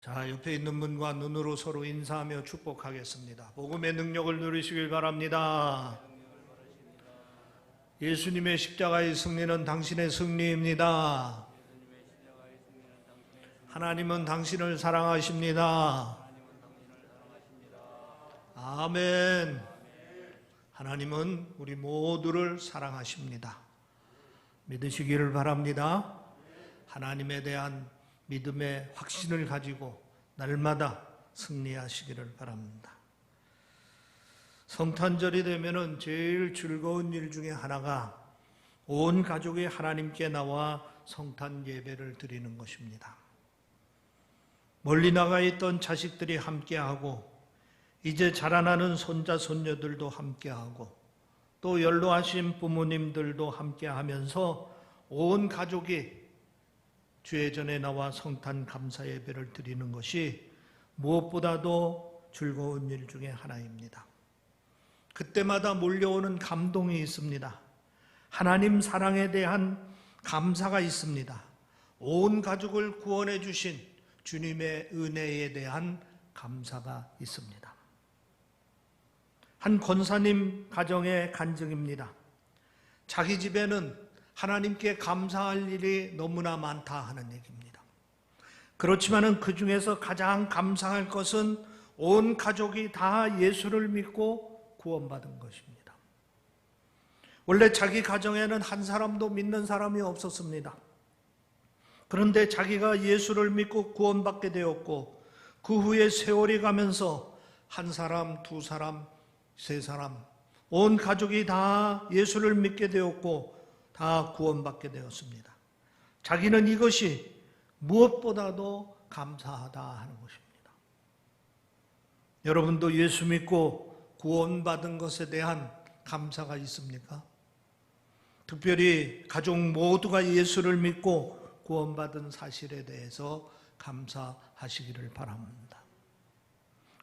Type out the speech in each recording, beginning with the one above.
자, 옆에 있는 분과 눈으로 서로 인사하며 축복하겠습니다. 복음의 능력을 누리시길 바랍니다. 예수님의 십자가의 승리는 당신의 승리입니다. 하나님은 당신을 사랑하십니다. 아멘. 하나님은 우리 모두를 사랑하십니다. 믿으시기를 바랍니다. 하나님에 대한 믿음의 확신을 가지고 날마다 승리하시기를 바랍니다. 성탄절이 되면은 제일 즐거운 일 중에 하나가 온 가족이 하나님께 나와 성탄 예배를 드리는 것입니다. 멀리 나가 있던 자식들이 함께하고 이제 자라나는 손자 손녀들도 함께하고 또 연로하신 부모님들도 함께하면서 온 가족이 주의 전에 나와 성탄 감사 예배를 드리는 것이 무엇보다도 즐거운 일 중에 하나입니다. 그때마다 몰려오는 감동이 있습니다. 하나님 사랑에 대한 감사가 있습니다. 온 가족을 구원해 주신 주님의 은혜에 대한 감사가 있습니다. 한 권사님 가정의 간증입니다. 자기 집에는 하나님께 감사할 일이 너무나 많다 하는 얘기입니다. 그렇지만은 그 중에서 가장 감사할 것은 온 가족이 다 예수를 믿고 구원받은 것입니다. 원래 자기 가정에는 한 사람도 믿는 사람이 없었습니다. 그런데 자기가 예수를 믿고 구원받게 되었고 그 후에 세월이 가면서 한 사람, 두 사람, 세 사람, 온 가족이 다 예수를 믿게 되었고 다 구원받게 되었습니다. 자기는 이것이 무엇보다도 감사하다 하는 것입니다. 여러분도 예수 믿고 구원받은 것에 대한 감사가 있습니까? 특별히 가족 모두가 예수를 믿고 구원받은 사실에 대해서 감사하시기를 바랍니다.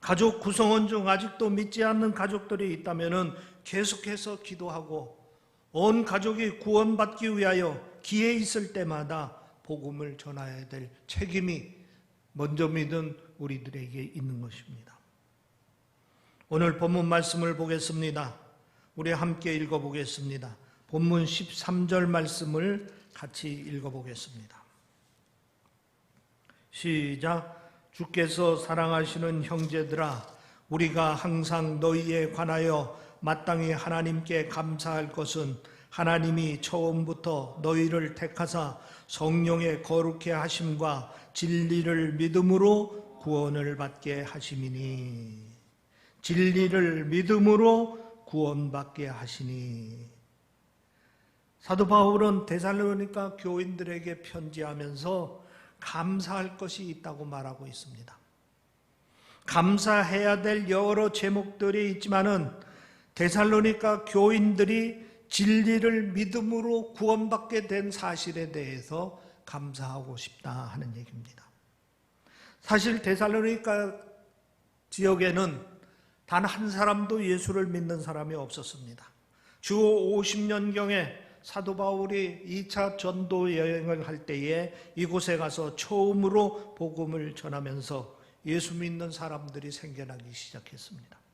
가족 구성원 중 아직도 믿지 않는 가족들이 있다면 계속해서 기도하고 온 가족이 구원받기 위하여 기회 있을 때마다 복음을 전해야 될 책임이 먼저 믿은 우리들에게 있는 것입니다. 오늘 본문 말씀을 보겠습니다. 우리 함께 읽어보겠습니다. 본문 13절 말씀을 같이 읽어보겠습니다. 시작. 주께서 사랑하시는 형제들아, 우리가 항상 너희에 관하여 마땅히 하나님께 감사할 것은 하나님이 처음부터 너희를 택하사 성령의 거룩해 하심과 진리를 믿음으로 구원을 받게 하심이니 진리를 믿음으로 구원받게 하시니 사도 바울은 데살로니가 교인들에게 편지하면서 감사할 것이 있다고 말하고 있습니다. 감사해야 될 여러 제목들이 있지만은 데살로니가 교인들이 진리를 믿음으로 구원받게 된 사실에 대해서 감사하고 싶다 하는 얘기입니다. 사실 데살로니가 지역에는 단 한 사람도 예수를 믿는 사람이 없었습니다. 주 50년경에 사도 바울이 2차 전도 여행을 할 때에 이곳에 가서 처음으로 복음을 전하면서 예수 믿는 사람들이 생겨나기 시작했습니다.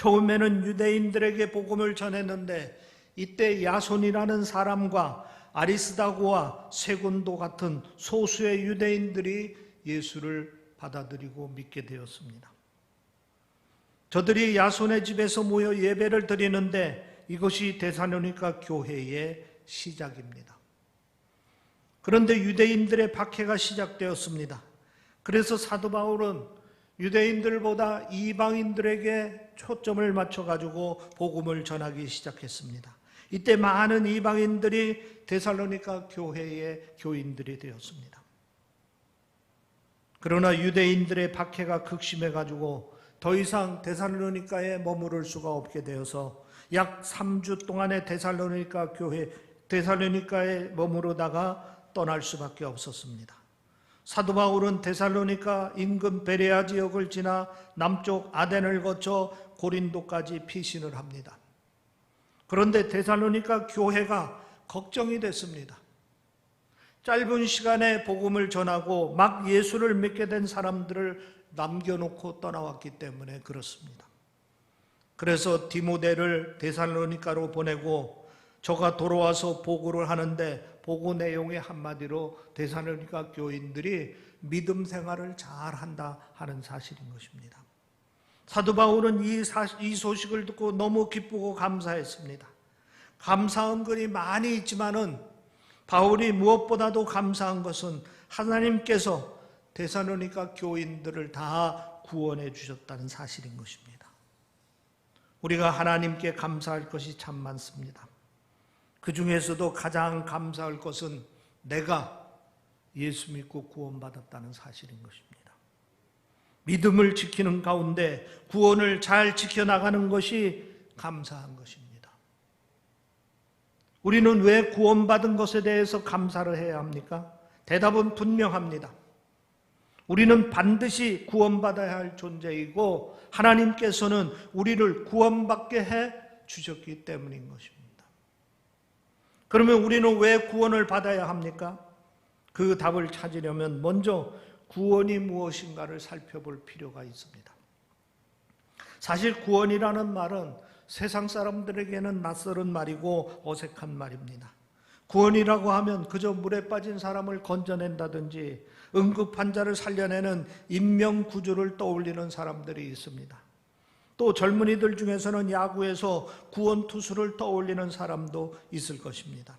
처음에는 유대인들에게 복음을 전했는데 이때 야손이라는 사람과 아리스다고와 세군도 같은 소수의 유대인들이 예수를 받아들이고 믿게 되었습니다. 저들이 야손의 집에서 모여 예배를 드리는데 이것이 데살로니가 교회의 시작입니다. 그런데 유대인들의 박해가 시작되었습니다. 그래서 사도 바울은 유대인들보다 이방인들에게 초점을 맞춰가지고 복음을 전하기 시작했습니다. 이때 많은 이방인들이 데살로니가 교회의 교인들이 되었습니다. 그러나 유대인들의 박해가 극심해가지고 더 이상 데살로니카에 머무를 수가 없게 되어서 약 3주 동안의 데살로니카 교회, 데살로니카에 머무르다가 떠날 수밖에 없었습니다. 사도 바울은 데살로니카 인근 베레아 지역을 지나 남쪽 아덴을 거쳐 고린도까지 피신을 합니다. 그런데 데살로니카 교회가 걱정이 됐습니다. 짧은 시간에 복음을 전하고 막 예수를 믿게 된 사람들을 남겨놓고 떠나왔기 때문에 그렇습니다. 그래서 디모데를 데살로니가로 보내고 저가 돌아와서 보고를 하는데 보고 내용의 한마디로 데살로니가 교인들이 믿음 생활을 잘 한다 하는 사실인 것입니다. 사도 바울은 이, 사, 이 소식을 듣고 너무 기쁘고 감사했습니다. 감사한 글이 많이 있지만은 바울이 무엇보다도 감사한 것은 하나님께서 데살로니가 교인들을 다 구원해 주셨다는 사실인 것입니다. 우리가 하나님께 감사할 것이 참 많습니다. 그 중에서도 가장 감사할 것은 내가 예수 믿고 구원받았다는 사실인 것입니다. 믿음을 지키는 가운데 구원을 잘 지켜나가는 것이 감사한 것입니다. 우리는 왜 구원받은 것에 대해서 감사를 해야 합니까? 대답은 분명합니다. 우리는 반드시 구원받아야 할 존재이고 하나님께서는 우리를 구원받게 해 주셨기 때문인 것입니다. 그러면 우리는 왜 구원을 받아야 합니까? 그 답을 찾으려면 먼저 구원이 무엇인가를 살펴볼 필요가 있습니다. 사실 구원이라는 말은 세상 사람들에게는 낯설은 말이고 어색한 말입니다. 구원이라고 하면 그저 물에 빠진 사람을 건져낸다든지 응급 환자를 살려내는 인명 구조를 떠올리는 사람들이 있습니다. 또 젊은이들 중에서는 야구에서 구원 투수를 떠올리는 사람도 있을 것입니다.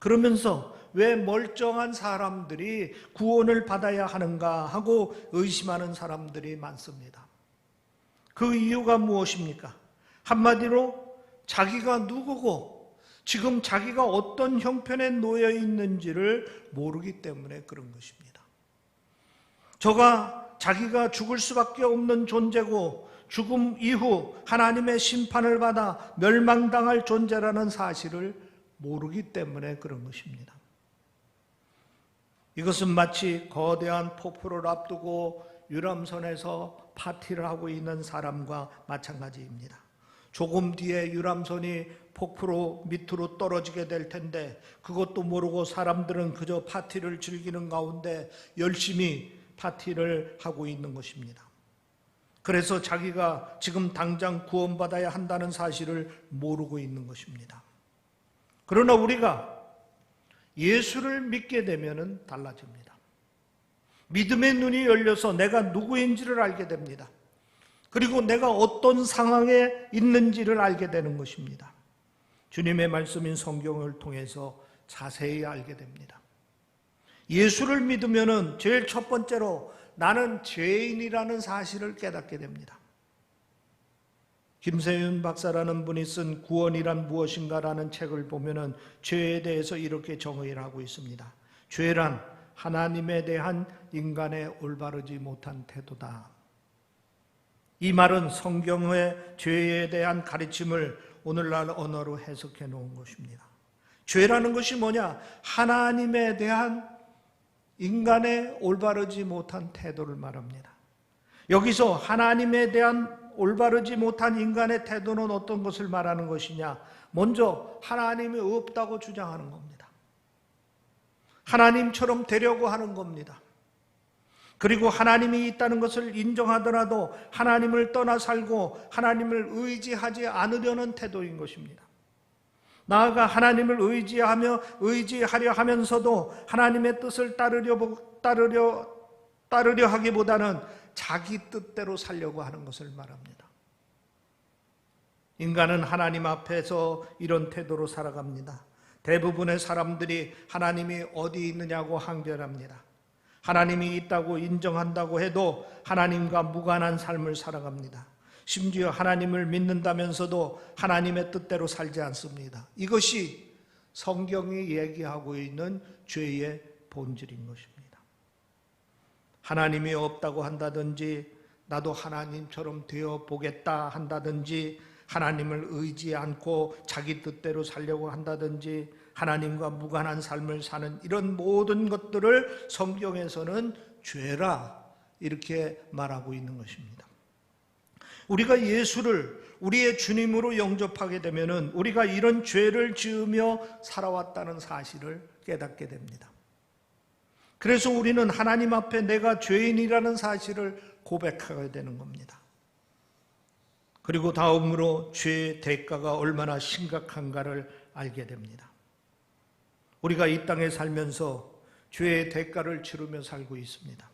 그러면서 왜 멀쩡한 사람들이 구원을 받아야 하는가 하고 의심하는 사람들이 많습니다. 그 이유가 무엇입니까? 한마디로 자기가 누구고 지금 자기가 어떤 형편에 놓여 있는지를 모르기 때문에 그런 것입니다. 저가 자기가 죽을 수밖에 없는 존재고 죽음 이후 하나님의 심판을 받아 멸망당할 존재라는 사실을 모르기 때문에 그런 것입니다. 이것은 마치 거대한 폭포를 앞두고 유람선에서 파티를 하고 있는 사람과 마찬가지입니다. 조금 뒤에 유람선이 폭포로 밑으로 떨어지게 될 텐데 그것도 모르고 사람들은 그저 파티를 즐기는 가운데 열심히 파티를 하고 있는 것입니다. 그래서 자기가 지금 당장 구원받아야 한다는 사실을 모르고 있는 것입니다. 그러나 우리가 예수를 믿게 되면 달라집니다. 믿음의 눈이 열려서 내가 누구인지를 알게 됩니다. 그리고 내가 어떤 상황에 있는지를 알게 되는 것입니다. 주님의 말씀인 성경을 통해서 자세히 알게 됩니다. 예수를 믿으면은 제일 첫 번째로 나는 죄인이라는 사실을 깨닫게 됩니다. 김세윤 박사라는 분이 쓴 구원이란 무엇인가라는 책을 보면은 죄에 대해서 이렇게 정의를 하고 있습니다. 죄란 하나님에 대한 인간의 올바르지 못한 태도다. 이 말은 성경의 죄에 대한 가르침을 오늘날 언어로 해석해 놓은 것입니다. 죄라는 것이 뭐냐? 하나님에 대한 인간의 올바르지 못한 태도를 말합니다. 여기서 하나님에 대한 올바르지 못한 인간의 태도는 어떤 것을 말하는 것이냐? 먼저 하나님이 없다고 주장하는 겁니다. 하나님처럼 되려고 하는 겁니다. 그리고 하나님이 있다는 것을 인정하더라도 하나님을 떠나 살고 하나님을 의지하지 않으려는 태도인 것입니다. 나아가 하나님을 의지하며 의지하려 하면서도 하나님의 뜻을 따르려 따르려 따르려 하기보다는 자기 뜻대로 살려고 하는 것을 말합니다. 인간은 하나님 앞에서 이런 태도로 살아갑니다. 대부분의 사람들이 하나님이 어디 있느냐고 항변합니다. 하나님이 있다고 인정한다고 해도 하나님과 무관한 삶을 살아갑니다. 심지어 하나님을 믿는다면서도 하나님의 뜻대로 살지 않습니다. 이것이 성경이 얘기하고 있는 죄의 본질인 것입니다. 하나님이 없다고 한다든지 나도 하나님처럼 되어 보겠다 한다든지 하나님을 의지 않고 자기 뜻대로 살려고 한다든지 하나님과 무관한 삶을 사는 이런 모든 것들을 성경에서는 죄라 이렇게 말하고 있는 것입니다. 우리가 예수를 우리의 주님으로 영접하게 되면은 우리가 이런 죄를 지으며 살아왔다는 사실을 깨닫게 됩니다. 그래서 우리는 하나님 앞에 내가 죄인이라는 사실을 고백하게 되는 겁니다. 그리고 다음으로 죄의 대가가 얼마나 심각한가를 알게 됩니다. 우리가 이 땅에 살면서 죄의 대가를 치르며 살고 있습니다.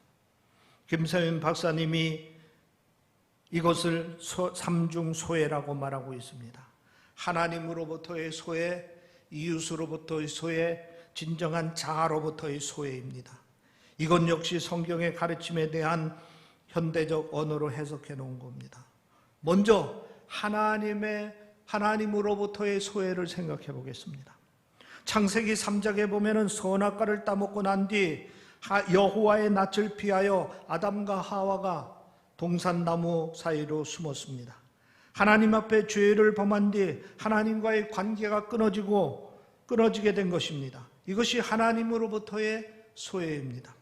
김세윤 박사님이 이것을 소, 삼중 소외라고 말하고 있습니다. 하나님으로부터의 소외, 이웃으로부터의 소외, 진정한 자아로부터의 소외입니다. 이것 역시 성경의 가르침에 대한 현대적 언어로 해석해 놓은 겁니다. 먼저 하나님의 하나님으로부터의 소외를 생각해 보겠습니다. 창세기 3장에 보면은 선악과를 따먹고 난 뒤 여호와의 낯을 피하여 아담과 하와가 동산나무 사이로 숨었습니다. 하나님 앞에 죄를 범한 뒤 하나님과의 관계가 끊어지고 끊어지게 된 것입니다. 이것이 하나님으로부터의 소외입니다.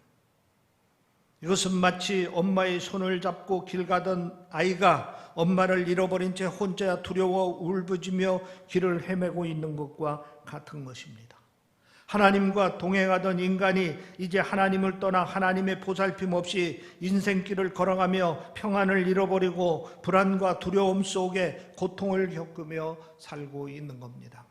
이것은 마치 엄마의 손을 잡고 길 가던 아이가 엄마를 잃어버린 채 혼자 두려워 울부짖며 길을 헤매고 있는 것과 같은 것입니다. 하나님과 동행하던 인간이 이제 하나님을 떠나 하나님의 보살핌 없이 인생길을 걸어가며 평안을 잃어버리고 불안과 두려움 속에 고통을 겪으며 살고 있는 겁니다.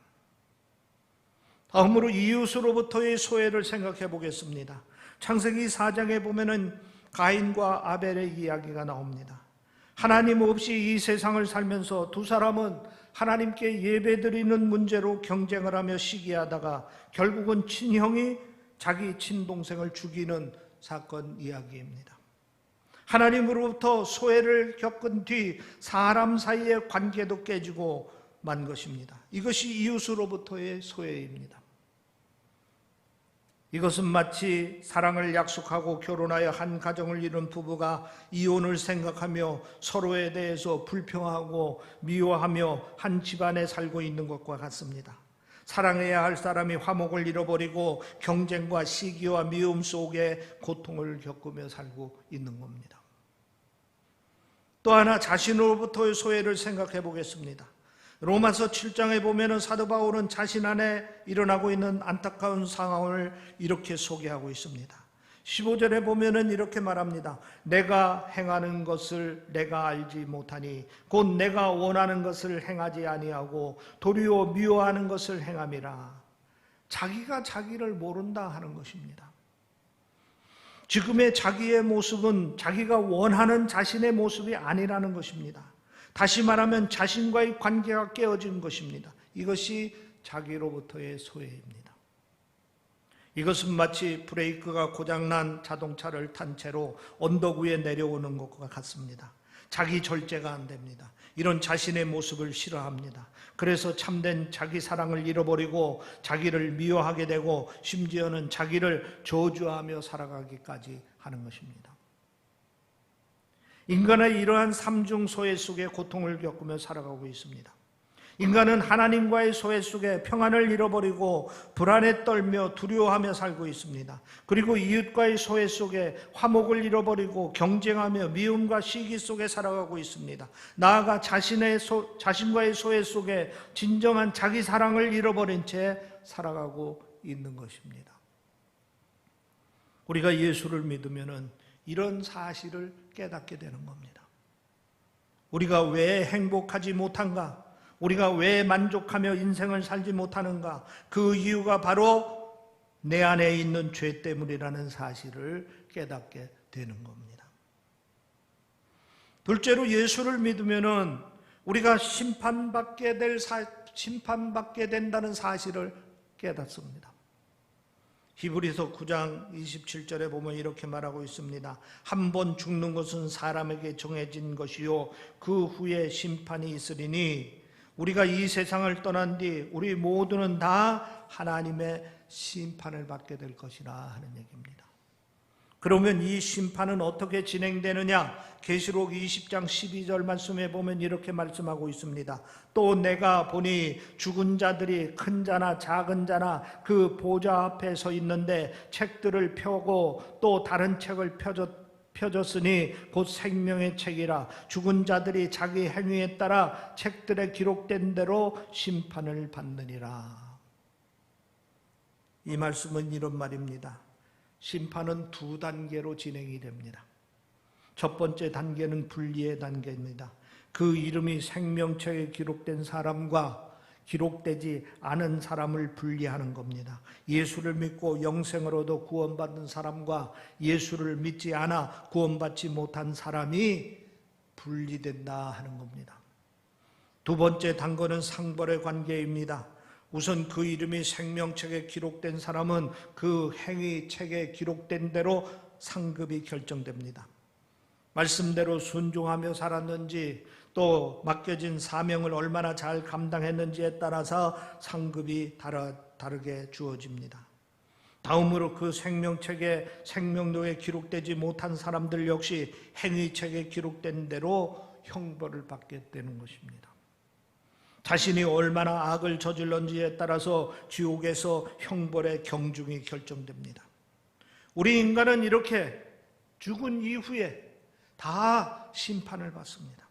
다음으로 이웃으로부터의 소외를 생각해 보겠습니다. 창세기 4장에 보면은 가인과 아벨의 이야기가 나옵니다. 하나님 없이 이 세상을 살면서 두 사람은 하나님께 예배드리는 문제로 경쟁을 하며 시기하다가 결국은 친형이 자기 친동생을 죽이는 사건 이야기입니다. 하나님으로부터 소외를 겪은 뒤 사람 사이의 관계도 깨지고 만 것입니다. 이것이 이웃으로부터의 소외입니다. 이것은 마치 사랑을 약속하고 결혼하여 한 가정을 이룬 부부가 이혼을 생각하며 서로에 대해서 불평하고 미워하며 한 집안에 살고 있는 것과 같습니다. 사랑해야 할 사람이 화목을 잃어버리고 경쟁과 시기와 미움 속에 고통을 겪으며 살고 있는 겁니다. 또 하나 자신으로부터의 소외를 생각해 보겠습니다. 로마서 7장에 보면은 사도 바울은 자신 안에 일어나고 있는 안타까운 상황을 이렇게 소개하고 있습니다. 15절에 보면은 이렇게 말합니다. 내가 행하는 것을 내가 알지 못하니 곧 내가 원하는 것을 행하지 아니하고 도리어 미워하는 것을 행함이라. 자기가 자기를 모른다 하는 것입니다. 지금의 자기의 모습은 자기가 원하는 자신의 모습이 아니라는 것입니다. 다시 말하면 자신과의 관계가 깨어진 것입니다. 이것이 자기로부터의 소외입니다. 이것은 마치 브레이크가 고장난 자동차를 탄 채로 언덕 위에 내려오는 것과 같습니다. 자기 절제가 안 됩니다. 이런 자신의 모습을 싫어합니다. 그래서 참된 자기 사랑을 잃어버리고 자기를 미워하게 되고 심지어는 자기를 저주하며 살아가기까지 하는 것입니다. 인간의 이러한 삼중 소외 속에 고통을 겪으며 살아가고 있습니다. 인간은 하나님과의 소외 속에 평안을 잃어버리고 불안에 떨며 두려워하며 살고 있습니다. 그리고 이웃과의 소외 속에 화목을 잃어버리고 경쟁하며 미움과 시기 속에 살아가고 있습니다. 나아가 자신의 소, 자신과의 소외 속에 진정한 자기 사랑을 잃어버린 채 살아가고 있는 것입니다. 우리가 예수를 믿으면은 이런 사실을 깨닫게 되는 겁니다. 우리가 왜 행복하지 못한가? 우리가 왜 만족하며 인생을 살지 못하는가? 그 이유가 바로 내 안에 있는 죄 때문이라는 사실을 깨닫게 되는 겁니다. 둘째로 예수를 믿으면은 우리가 심판받게 될 사, 심판받게 된다는 사실을 깨닫습니다. 히브리서 9장 27절에 보면 이렇게 말하고 있습니다. 한 번 죽는 것은 사람에게 정해진 것이요 그 후에 심판이 있으리니 우리가 이 세상을 떠난 뒤 우리 모두는 다 하나님의 심판을 받게 될 것이라 하는 얘기입니다. 그러면 이 심판은 어떻게 진행되느냐? 계시록 20장 12절 말씀에 보면 이렇게 말씀하고 있습니다. 또 내가 보니 죽은 자들이 큰 자나 작은 자나 그 보좌 앞에 서 있는데 책들을 펴고 또 다른 책을 펴줬 펴졌으니 곧 생명의 책이라 죽은 자들이 자기 행위에 따라 책들에 기록된 대로 심판을 받느니라. 이 말씀은 이런 말입니다. 심판은 두 단계로 진행이 됩니다. 첫 번째 단계는 분리의 단계입니다. 그 이름이 생명책에 기록된 사람과 기록되지 않은 사람을 분리하는 겁니다. 예수를 믿고 영생으로도 구원받은 사람과 예수를 믿지 않아 구원받지 못한 사람이 분리된다 하는 겁니다. 두 번째 단거는 상벌의 관계입니다. 우선 그 이름이 생명책에 기록된 사람은 그 행위책에 기록된 대로 상급이 결정됩니다. 말씀대로 순종하며 살았는지 또 맡겨진 사명을 얼마나 잘 감당했는지에 따라서 상급이 다르, 다르게 주어집니다. 다음으로 그 생명책에 생명록에 기록되지 못한 사람들 역시 행위책에 기록된 대로 형벌을 받게 되는 것입니다. 자신이 얼마나 악을 저질렀는지에 따라서 지옥에서 형벌의 경중이 결정됩니다. 우리 인간은 이렇게 죽은 이후에 다 심판을 받습니다.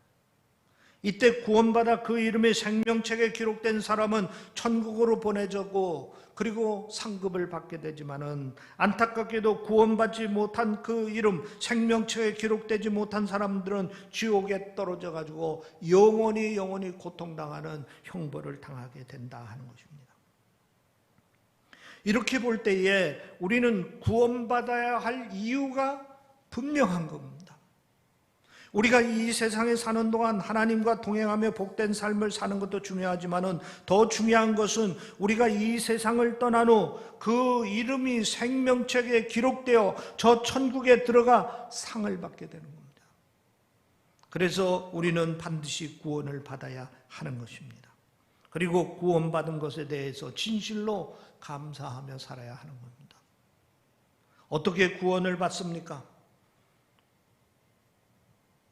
이때 구원받아 그 이름의 생명책에 기록된 사람은 천국으로 보내졌고 그리고 상급을 받게 되지만은 안타깝게도 구원받지 못한 그 이름 생명책에 기록되지 못한 사람들은 지옥에 떨어져 가지고 영원히 영원히 고통당하는 형벌을 당하게 된다 하는 것입니다. 이렇게 볼 때에 우리는 구원받아야 할 이유가 분명한 겁니다. 우리가 이 세상에 사는 동안 하나님과 동행하며 복된 삶을 사는 것도 중요하지만은 더 중요한 것은 우리가 이 세상을 떠난 후 그 이름이 생명책에 기록되어 저 천국에 들어가 상을 받게 되는 겁니다. 그래서 우리는 반드시 구원을 받아야 하는 것입니다. 그리고 구원받은 것에 대해서 진실로 감사하며 살아야 하는 겁니다. 어떻게 구원을 받습니까?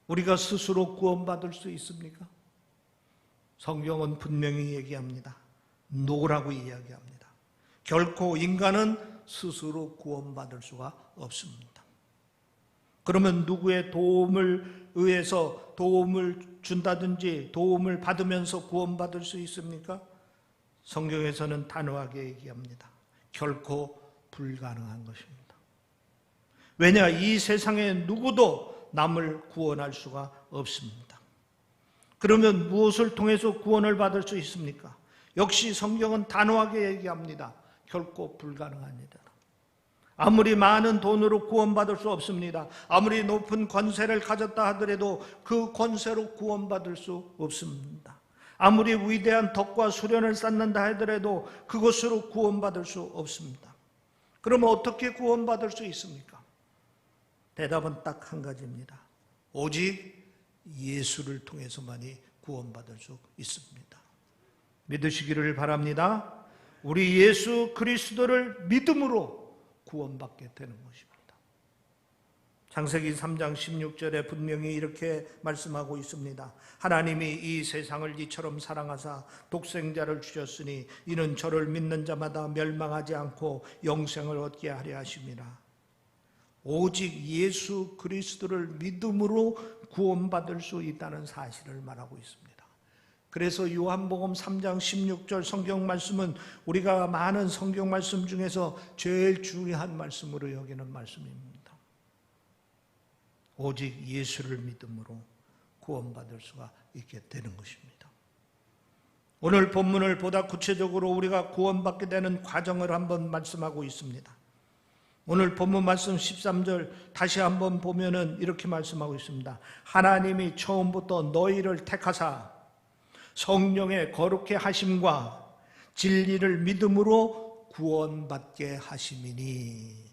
우리가 스스로 구원받을 수 있습니까? 성경은 분명히 얘기합니다. 노라고 이야기합니다. 결코 인간은 스스로 구원받을 수가 없습니다. 그러면 누구의 도움을 의해서 도움을 준다든지 도움을 받으면서 구원받을 수 있습니까? 성경에서는 단호하게 얘기합니다. 결코 불가능한 것입니다. 왜냐, 이 세상에 누구도 남을 구원할 수가 없습니다. 그러면 무엇을 통해서 구원을 받을 수 있습니까? 역시 성경은 단호하게 얘기합니다. 결코 불가능합니다. 아무리 많은 돈으로 구원받을 수 없습니다. 아무리 높은 권세를 가졌다 하더라도 그 권세로 구원받을 수 없습니다. 아무리 위대한 덕과 수련을 쌓는다 하더라도 그것으로 구원받을 수 없습니다. 그러면 어떻게 구원받을 수 있습니까? 대답은 딱 한 가지입니다. 오직 예수를 통해서만이 구원받을 수 있습니다. 믿으시기를 바랍니다. 우리 예수 그리스도를 믿음으로 구원받게 되는 것입니다. 창세기 3장 16절에 분명히 이렇게 말씀하고 있습니다. 하나님이 이 세상을 이처럼 사랑하사 독생자를 주셨으니 이는 저를 믿는 자마다 멸망하지 않고 영생을 얻게 하려 하심이라. 오직 예수 그리스도를 믿음으로 구원받을 수 있다는 사실을 말하고 있습니다. 그래서 요한복음 3장 16절 성경 말씀은 우리가 많은 성경 말씀 중에서 제일 중요한 말씀으로 여기는 말씀입니다. 오직 예수를 믿음으로 구원받을 수가 있게 되는 것입니다. 오늘 본문을 보다 구체적으로 우리가 구원받게 되는 과정을 한번 말씀하고 있습니다. 오늘 본문 말씀 13절 다시 한번 보면은 이렇게 말씀하고 있습니다. 하나님이 처음부터 너희를 택하사 성령의 거룩해 하심과 진리를 믿음으로 구원받게 하심이니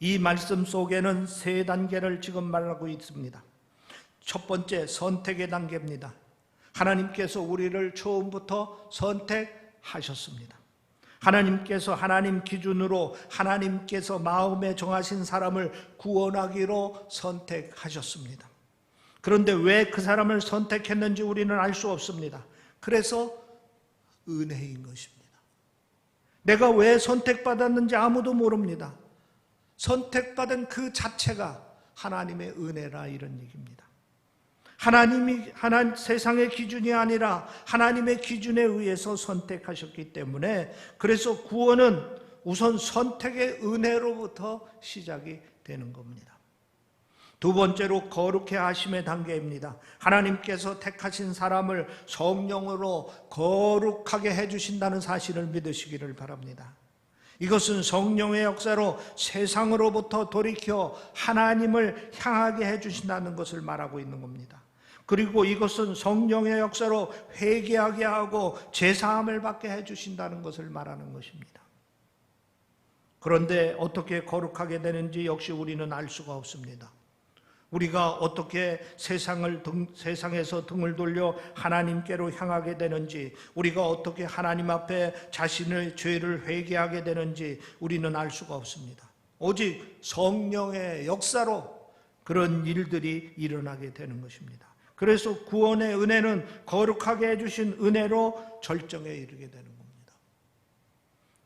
이 말씀 속에는 세 단계를 지금 말하고 있습니다. 첫 번째 선택의 단계입니다. 하나님께서 우리를 처음부터 선택하셨습니다. 하나님께서 하나님 기준으로 하나님께서 마음에 정하신 사람을 구원하기로 선택하셨습니다. 그런데 왜 그 사람을 선택했는지 우리는 알 수 없습니다. 그래서 은혜인 것입니다. 내가 왜 선택받았는지 아무도 모릅니다. 선택받은 그 자체가 하나님의 은혜라 이런 얘기입니다. 하나님이 하나 세상의 기준이 아니라 하나님의 기준에 의해서 선택하셨기 때문에 그래서 구원은 우선 선택의 은혜로부터 시작이 되는 겁니다. 두 번째로 거룩해 하심의 단계입니다. 하나님께서 택하신 사람을 성령으로 거룩하게 해 주신다는 사실을 믿으시기를 바랍니다. 이것은 성령의 역사로 세상으로부터 돌이켜 하나님을 향하게 해주신다는 것을 말하고 있는 겁니다. 그리고 이것은 성령의 역사로 회개하게 하고 제사함을 받게 해주신다는 것을 말하는 것입니다. 그런데 어떻게 거룩하게 되는지 역시 우리는 알 수가 없습니다. 우리가 어떻게 세상을 등, 세상에서 등을 돌려 하나님께로 향하게 되는지, 우리가 어떻게 하나님 앞에 자신의 죄를 회개하게 되는지 우리는 알 수가 없습니다. 오직 성령의 역사로 그런 일들이 일어나게 되는 것입니다. 그래서 구원의 은혜는 거룩하게 해주신 은혜로 절정에 이르게 되는 겁니다.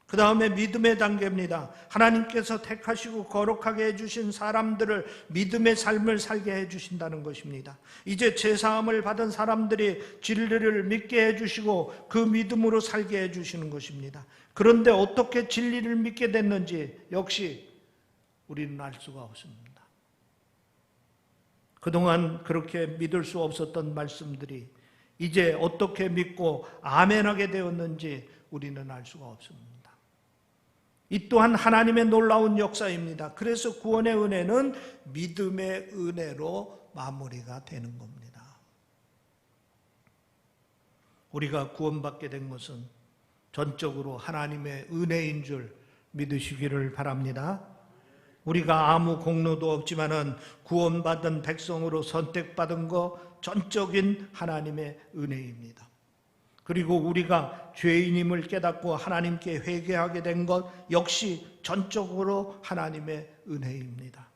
그 다음에 믿음의 단계입니다. 하나님께서 택하시고 거룩하게 해주신 사람들을 믿음의 삶을 살게 해주신다는 것입니다. 이제 제사함을 받은 사람들이 진리를 믿게 해주시고 그 믿음으로 살게 해주시는 것입니다. 그런데 어떻게 진리를 믿게 됐는지 역시 우리는 알 수가 없습니다. 그동안 그렇게 믿을 수 없었던 말씀들이 이제 어떻게 믿고 아멘하게 되었는지 우리는 알 수가 없습니다. 이 또한 하나님의 놀라운 역사입니다. 그래서 구원의 은혜는 믿음의 은혜로 마무리가 되는 겁니다. 우리가 구원받게 된 것은 전적으로 하나님의 은혜인 줄 믿으시기를 바랍니다. 우리가 아무 공로도 없지만은 구원받은 백성으로 선택받은 거 전적인 하나님의 은혜입니다. 그리고 우리가 죄인임을 깨닫고 하나님께 회개하게 된 것 역시 전적으로 하나님의 은혜입니다.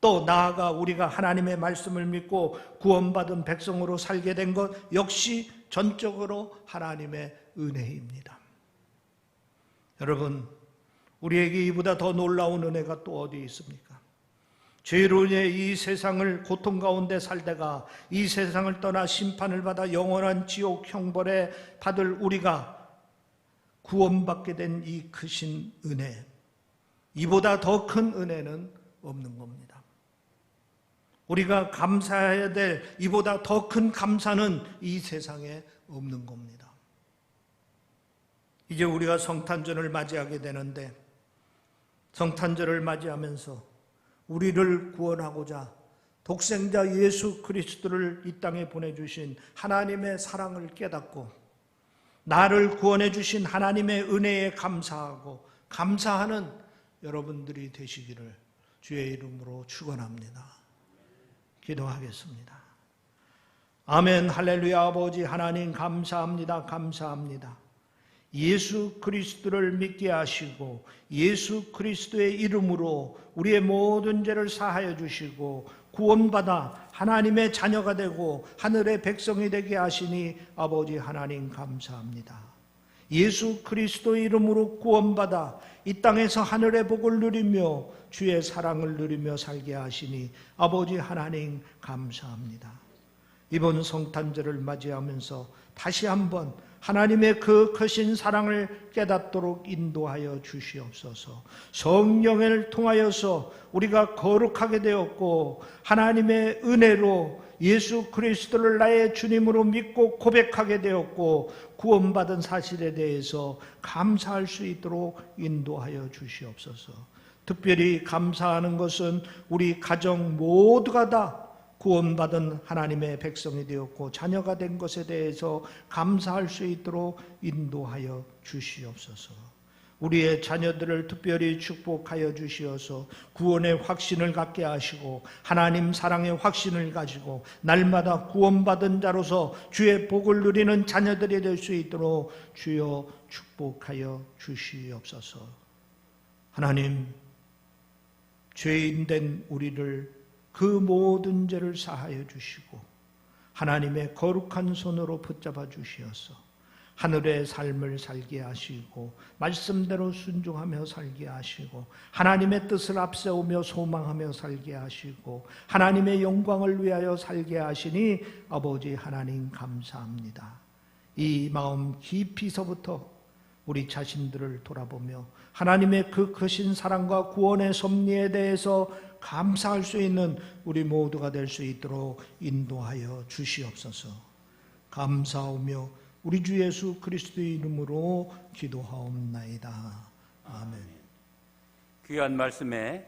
또 나아가 우리가 하나님의 말씀을 믿고 구원받은 백성으로 살게 된 것 역시 전적으로 하나님의 은혜입니다. 여러분, 우리에게 이보다 더 놀라운 은혜가 또 어디 있습니까? 죄로 인해 이 세상을 고통 가운데 살다가 이 세상을 떠나 심판을 받아 영원한 지옥 형벌에 받을 우리가 구원받게 된 이 크신 은혜, 이보다 더 큰 은혜는 없는 겁니다. 우리가 감사해야 될 이보다 더 큰 감사는 이 세상에 없는 겁니다. 이제 우리가 성탄절을 맞이하게 되는데 성탄절을 맞이하면서 우리를 구원하고자 독생자 예수 그리스도를 이 땅에 보내주신 하나님의 사랑을 깨닫고 나를 구원해 주신 하나님의 은혜에 감사하고 감사하는 여러분들이 되시기를 주의 이름으로 축원합니다. 기도하겠습니다. 아멘 할렐루야 아버지 하나님 감사합니다. 감사합니다. 예수 그리스도를 믿게 하시고 예수 그리스도의 이름으로 우리의 모든 죄를 사하여 주시고 구원받아 하나님의 자녀가 되고 하늘의 백성이 되게 하시니 아버지 하나님 감사합니다. 예수 그리스도 이름으로 구원받아 이 땅에서 하늘의 복을 누리며 주의 사랑을 누리며 살게 하시니 아버지 하나님 감사합니다. 이번 성탄절을 맞이하면서 다시 한번 하나님의 그 크신 사랑을 깨닫도록 인도하여 주시옵소서. 성령을 통하여서 우리가 거룩하게 되었고 하나님의 은혜로 예수 그리스도를 나의 주님으로 믿고 고백하게 되었고 구원받은 사실에 대해서 감사할 수 있도록 인도하여 주시옵소서. 특별히 감사하는 것은 우리 가정 모두가 다 구원받은 하나님의 백성이 되었고 자녀가 된 것에 대해서 감사할 수 있도록 인도하여 주시옵소서. 우리의 자녀들을 특별히 축복하여 주시어서 구원의 확신을 갖게 하시고 하나님 사랑의 확신을 가지고 날마다 구원받은 자로서 주의 복을 누리는 자녀들이 될 수 있도록 주여 축복하여 주시옵소서. 하나님 죄인 된 우리를 그 모든 죄를 사하여 주시고 하나님의 거룩한 손으로 붙잡아 주시어서 하늘의 삶을 살게 하시고 말씀대로 순종하며 살게 하시고 하나님의 뜻을 앞세우며 소망하며 살게 하시고 하나님의 영광을 위하여 살게 하시니 아버지 하나님 감사합니다. 이 마음 깊이서부터 우리 자신들을 돌아보며 하나님의 그 크신 사랑과 구원의 섭리에 대해서 감사할 수 있는 우리 모두가 될 수 있도록 인도하여 주시옵소서. 감사하며 우리 주 예수 그리스도의 이름으로 기도하옵나이다. 아멘. 귀한 말씀에